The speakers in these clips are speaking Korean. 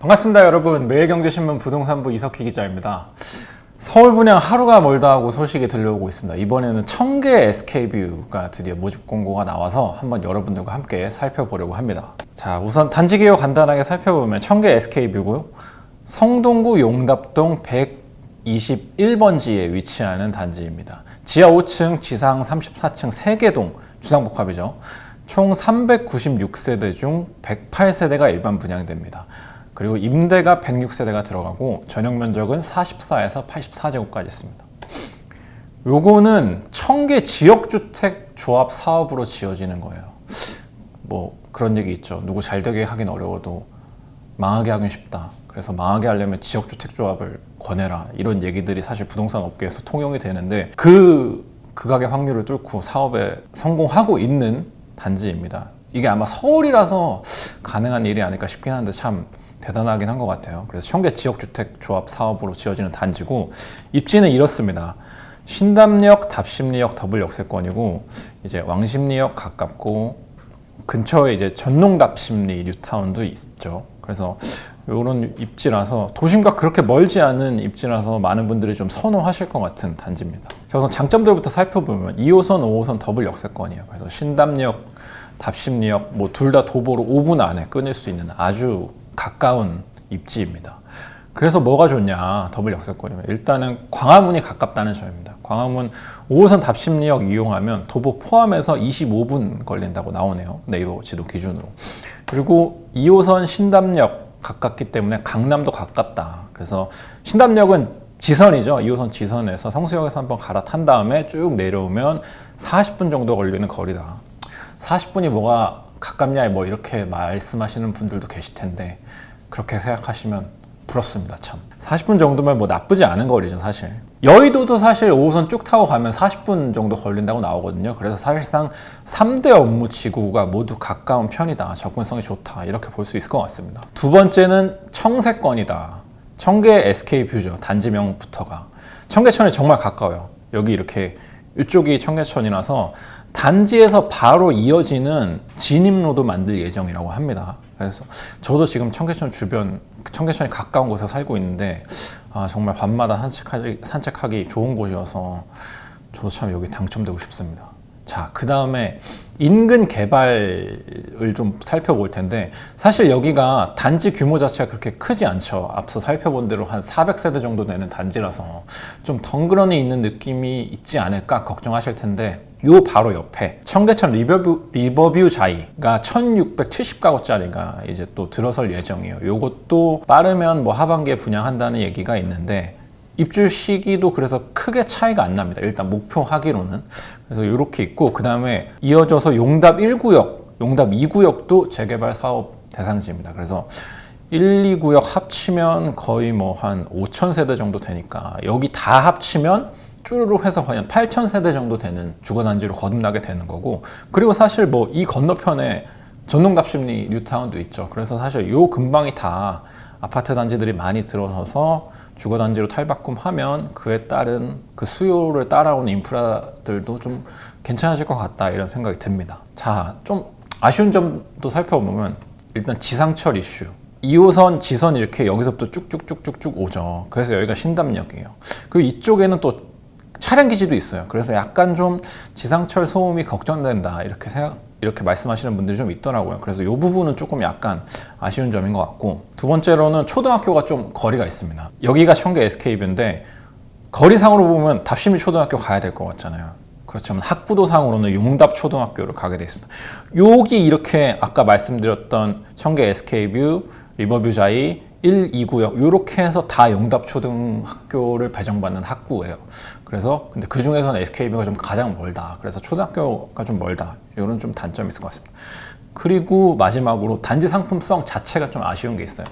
반갑습니다 여러분. 매일경제신문 부동산부 이석희 기자입니다. 서울 분양 하루가 멀다 하고 소식이 들려오고 있습니다. 이번에는 청계 SK뷰가 드디어 모집 공고가 나와서 한번 여러분들과 함께 살펴보려고 합니다. 자 우선 단지 기호 간단하게 살펴보면 청계 SK뷰고요 성동구 용답동 121번지에 위치하는 단지입니다. 지하 5층 지상 34층 3개 동 주상복합이죠. 총 396세대 중 108세대가 일반 분양됩니다. 그리고 임대가 106세대가 들어가고 전용 면적은 44에서 84제곱까지 있습니다. 요거는 청계 지역주택 조합 사업으로 지어지는 거예요. 뭐 그런 얘기 있죠. 누구 잘 되게 하긴 어려워도 망하게 하긴 쉽다. 그래서 망하게 하려면 지역주택 조합을 권해라. 이런 얘기들이 사실 부동산 업계에서 통용이 되는데 그 극악의 확률을 뚫고 사업에 성공하고 있는 단지입니다. 이게 아마 서울이라서 가능한 일이 아닐까 싶긴 한데 참 대단하긴 한 것 같아요. 그래서 청계 지역주택 조합 사업으로 지어지는 단지고 입지는 이렇습니다. 신담역, 답심리역 더블 역세권이고 이제 왕십리역 가깝고 근처에 이제 전농답심리 뉴타운도 있죠. 그래서 이런 입지라서 도심과 그렇게 멀지 않은 입지라서 많은 분들이 좀 선호하실 것 같은 단지입니다. 자, 우선 장점들부터 살펴보면 2호선, 5호선 더블 역세권이에요. 그래서 신담역, 답심리역 뭐 둘 다 도보로 5분 안에 끊을 수 있는 아주 가까운 입지입니다. 그래서 뭐가 좋냐 더블 역세권이면 일단은 광화문이 가깝다는 점입니다. 광화문 5호선 답심리역 이용하면 도보 포함해서 25분 걸린다고 나오네요. 네이버 지도 기준으로. 그리고 2호선 신담역 가깝기 때문에 강남도 가깝다. 그래서 신담역은 지선이죠. 2호선 지선에서 성수역에서 한번 갈아탄 다음에 쭉 내려오면 40분 정도 걸리는 거리다. 40분이 뭐가 가깝냐 뭐 이렇게 말씀하시는 분들도 계실 텐데 그렇게 생각하시면 부럽습니다 참. 40분 정도면 뭐 나쁘지 않은 거리죠 사실. 여의도도 사실 5호선 쭉 타고 가면 40분 정도 걸린다고 나오거든요. 그래서 사실상 3대 업무 지구가 모두 가까운 편이다 접근성이 좋다 이렇게 볼 수 있을 것 같습니다. 두 번째는 청세권이다. 청계 SK뷰죠 단지명부터가. 청계천이 정말 가까워요. 여기 이렇게 이쪽이 청계천이라서 단지에서 바로 이어지는 진입로도 만들 예정이라고 합니다. 그래서 저도 지금 청계천 주변, 청계천이 가까운 곳에 살고 있는데 아, 정말 밤마다 산책하기, 산책하기 좋은 곳이어서 저도 참 여기 당첨되고 싶습니다. 자, 그 다음에 인근 개발을 좀 살펴볼 텐데 사실 여기가 단지 규모 자체가 그렇게 크지 않죠. 앞서 살펴본 대로 한 400세대 정도 되는 단지라서 좀 덩그러니 있는 느낌이 있지 않을까 걱정하실 텐데 요 바로 옆에 청계천 리버뷰, 리버뷰 자이가 1670가구짜리가 이제 또 들어설 예정이에요. 요것도 빠르면 뭐 하반기에 분양한다는 얘기가 있는데 입주 시기도 그래서 크게 차이가 안 납니다. 일단 목표 하기로는. 그래서 이렇게 있고 그 다음에 이어져서 용답 1구역, 용답 2구역도 재개발 사업 대상지입니다. 그래서 1, 2구역 합치면 거의 뭐 한 5천 세대 정도 되니까 여기 다 합치면 쭈르륵 해서 거의 한 8천 세대 정도 되는 주거단지로 거듭나게 되는 거고 그리고 사실 뭐 이 건너편에 전동답심리 뉴타운도 있죠. 그래서 사실 요 근방이 다 아파트 단지들이 많이 들어서서 주거단지로 탈바꿈하면 그에 따른 그 수요를 따라오는 인프라들도 좀 괜찮아질 것 같다 이런 생각이 듭니다. 자, 좀 아쉬운 점도 살펴보면 일단 지상철 이슈. 2호선 지선 이렇게 여기서부터 쭉쭉쭉쭉쭉 오죠. 그래서 여기가 신담역이에요. 그리고 이쪽에는 또 차량 기지도 있어요. 그래서 약간 좀 지상철 소음이 걱정된다 이렇게 생각 이렇게 말씀하시는 분들이 좀 있더라고요. 그래서 이 부분은 조금 약간 아쉬운 점인 것 같고 두 번째로는 초등학교가 좀 거리가 있습니다. 여기가 청계 SK뷰인데 거리상으로 보면 답심리 초등학교 가야 될 것 같잖아요. 그렇지만 학구도상으로는 용답 초등학교를 가게 돼 있습니다. 여기 이렇게 아까 말씀드렸던 청계 SK뷰, 리버뷰 자이, 1, 2구역 이렇게 해서 다 용답 초등학교를 배정받는 학구예요. 그래서 근데 그 중에서는 SKB가 좀 가장 멀다. 그래서 초등학교가 좀 멀다. 이런 좀 단점이 있을 것 같습니다. 그리고 마지막으로 단지 상품성 자체가 좀 아쉬운 게 있어요.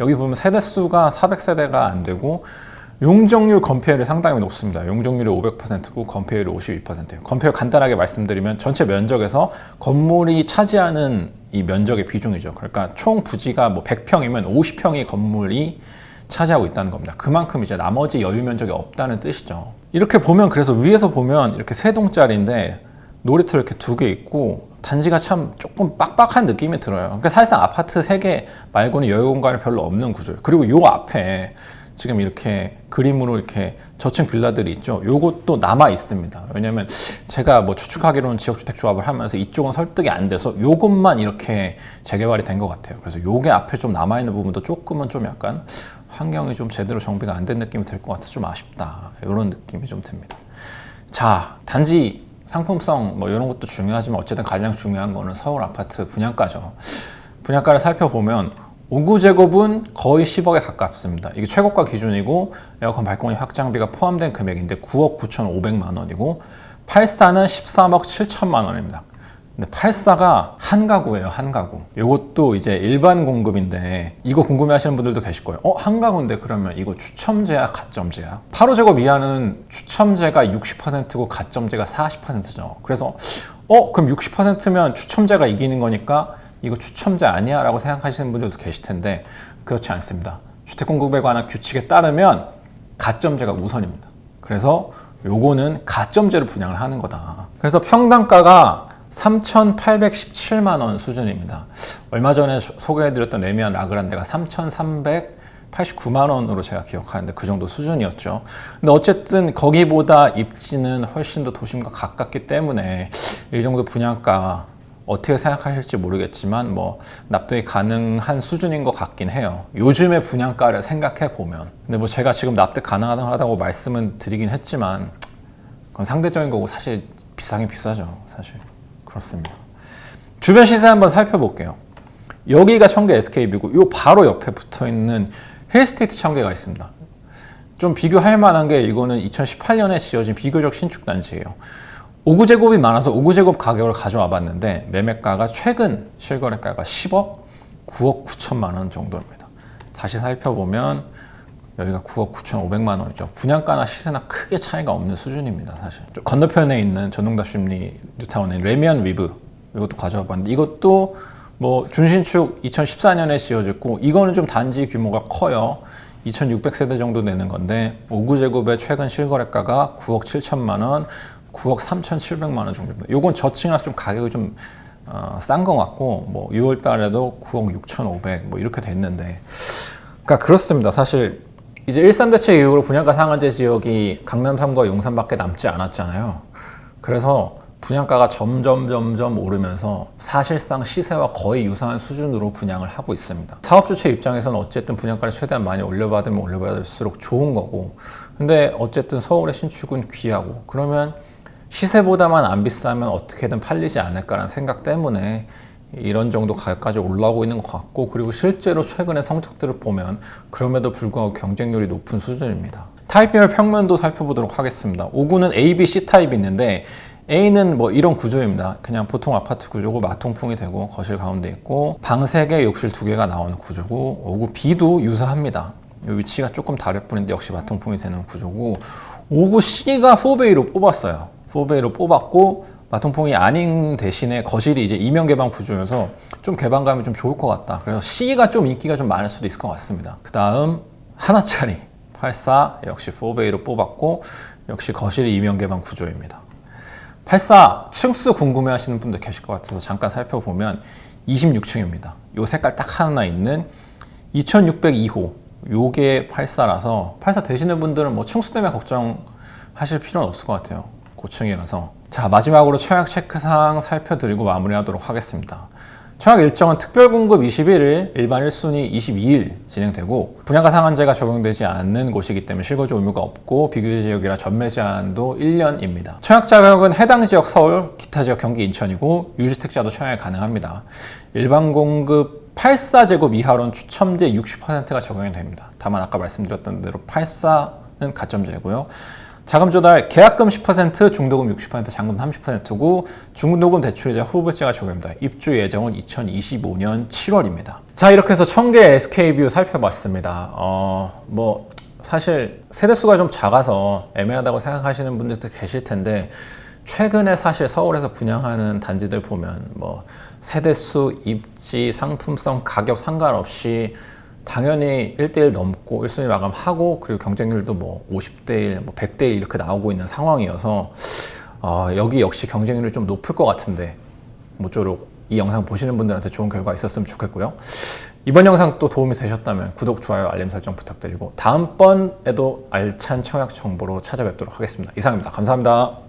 여기 보면 세대 수가 400세대가 안 되고 용적률 건폐율이 상당히 높습니다. 용적률이 500%고 건폐율이 52%예요. 건폐율 간단하게 말씀드리면 전체 면적에서 건물이 차지하는 이 면적의 비중이죠. 그러니까 총 부지가 뭐 100평이면 50평의 건물이 차지하고 있다는 겁니다. 그만큼 이제 나머지 여유 면적이 없다는 뜻이죠. 이렇게 보면 그래서 위에서 보면 이렇게 세 동짜리인데 놀이터 이렇게 두 개 있고 단지가 참 조금 빡빡한 느낌이 들어요. 그러니까 사실상 아파트 세 개 말고는 여유 공간이 별로 없는 구조예요. 그리고 요 앞에 지금 이렇게 그림으로 이렇게 저층 빌라들이 있죠. 요것도 남아 있습니다. 왜냐면 제가 뭐 추측하기로는 지역주택 조합을 하면서 이쪽은 설득이 안 돼서 요것만 이렇게 재개발이 된 것 같아요. 그래서 요게 앞에 좀 남아 있는 부분도 조금은 좀 약간 환경이 좀 제대로 정비가 안 된 느낌이 들 것 같아서 좀 아쉽다. 이런 느낌이 좀 듭니다. 자, 단지 상품성 뭐 이런 것도 중요하지만 어쨌든 가장 중요한 거는 서울 아파트 분양가죠. 분양가를 살펴보면 5구 제곱은 거의 10억에 가깝습니다. 이게 최고가 기준이고 에어컨 발코니 확장비가 포함된 금액인데 9억 9,500만 원이고 84는 13억 7천만 원입니다. 근데 84가 한 가구예요, 한 가구. 이것도 이제 일반 공급인데 이거 궁금해 하시는 분들도 계실 거예요. 어, 한 가구인데 그러면 이거 추첨제야, 가점제야? 8호제곱 이하는 추첨제가 60%고 가점제가 40%죠. 그래서 어, 그럼 60%면 추첨제가 이기는 거니까 이거 추첨제 아니야? 라고 생각하시는 분들도 계실 텐데 그렇지 않습니다. 주택 공급에 관한 규칙에 따르면 가점제가 우선입니다. 그래서 요거는 가점제로 분양을 하는 거다. 그래서 평당가가 3,817만 원 수준입니다. 얼마 전에 소개해드렸던 레미안 라그란데가 3,389만 원으로 제가 기억하는데 그 정도 수준이었죠. 근데 어쨌든 거기보다 입지는 훨씬 더 도심과 가깝기 때문에 이 정도 분양가 어떻게 생각하실지 모르겠지만 뭐 납득이 가능한 수준인 것 같긴 해요. 요즘의 분양가를 생각해 보면. 근데 뭐 제가 지금 납득 가능하다고 말씀은 드리긴 했지만 그건 상대적인 거고 사실 비싸긴 비싸죠. 사실. 그렇습니다. 주변 시세 한번 살펴볼게요. 여기가 청계 SKB고 요 바로 옆에 붙어 있는 힐스테이트 청계가 있습니다. 좀 비교할 만한 게 이거는 2018년에 지어진 비교적 신축 단지예요. 5구 제곱이 많아서 5구 제곱 가격을 가져와 봤는데 매매가가 최근 실거래가가 10억 9억 9천만 원 정도입니다. 다시 살펴보면 여기가 9억 9천 5백만 원이죠. 분양가나 시세나 크게 차이가 없는 수준입니다, 사실. 건너편에 있는 전동답 심리 뉴타운의 레미안 위브 이것도 가져와 봤는데 이것도 뭐 준신축 2014년에 지어졌고 이거는 좀 단지 규모가 커요. 2,600세대 정도 되는 건데 5구 제곱의 최근 실거래가가 9억 7천만 원, 9억 3,700만 원 정도입니다. 요건 저층이라서 좀 가격이 좀 어, 싼것 같고 뭐 6월 달에도 9억 6,500 뭐 이렇게 됐는데 그러니까 그렇습니다. 사실 이제 1.3 대책 이후로 분양가 상한제 지역이 강남 3과 용산밖에 남지 않았잖아요. 그래서 분양가가 점점 점점 오르면서 사실상 시세와 거의 유사한 수준으로 분양을 하고 있습니다. 사업 주체 입장에서는 어쨌든 분양가를 최대한 많이 올려받으면 올려받을수록 좋은 거고 근데 어쨌든 서울의 신축은 귀하고 그러면 시세보다만 안 비싸면 어떻게든 팔리지 않을까라는 생각 때문에 이런 정도 가격까지 올라오고 있는 것 같고 그리고 실제로 최근의 성적들을 보면 그럼에도 불구하고 경쟁률이 높은 수준입니다. 타입별 평면도 살펴보도록 하겠습니다. 5구는 A, B, C 타입이 있는데 A는 뭐 이런 구조입니다. 그냥 보통 아파트 구조고 마통풍이 되고 거실 가운데 있고 방 3개, 욕실 2개가 나오는 구조고 5구 B도 유사합니다. 위치가 조금 다를 뿐인데 역시 마통풍이 되는 구조고 5구 C가 4베이로 뽑았어요. 4베이로 뽑았고 마통풍이 아닌 대신에 거실이 이제 이면 개방 구조여서 좀 개방감이 좀 좋을 것 같다. 그래서 C가 좀 인기가 좀 많을 수도 있을 것 같습니다. 그 다음 하나짜리 84 역시 4베이로 뽑았고 역시 거실이 이면 개방 구조입니다. 84 층수 궁금해 하시는 분들 계실 것 같아서 잠깐 살펴보면 26층입니다. 요 색깔 딱 하나 있는 2602호 요게 84라서 84 되시는 분들은 뭐 층수 때문에 걱정하실 필요는 없을 것 같아요. 고층이라서 자 마지막으로 청약 체크상 살펴드리고 마무리하도록 하겠습니다. 청약 일정은 특별 공급 21일, 일반 1순위 22일 진행되고 분양가 상한제가 적용되지 않는 곳이기 때문에 실거주 의무가 없고 비교지 지역이라 전매 제한도 1년입니다. 청약 자격은 해당 지역 서울, 기타 지역 경기 인천이고 유주택자도 청약이 가능합니다. 일반 공급 84제곱 이하로는 추첨제 60%가 적용이 됩니다. 다만 아까 말씀드렸던 대로 84는 가점제고요. 자금 조달 계약금 10%, 중도금 60%, 잔금 30%고 중도금 대출이자 후불제가 적용됩니다. 입주 예정은 2025년 7월입니다. 자 이렇게 해서 청계 SK뷰 살펴봤습니다. 어, 뭐 사실 세대수가 좀 작아서 애매하다고 생각하시는 분들도 계실 텐데 최근에 사실 서울에서 분양하는 단지들 보면 뭐 세대수, 입지, 상품성, 가격 상관없이 당연히 1대1 넘고 1순위 마감하고 그리고 경쟁률도 뭐 50대 1, 뭐 100대 1 이렇게 나오고 있는 상황이어서 어, 여기 역시 경쟁률이 좀 높을 것 같은데 모쪼록 이 영상 보시는 분들한테 좋은 결과 있었으면 좋겠고요. 이번 영상 또 도움이 되셨다면 구독, 좋아요, 알림 설정 부탁드리고 다음번에도 알찬 청약 정보로 찾아뵙도록 하겠습니다. 이상입니다. 감사합니다.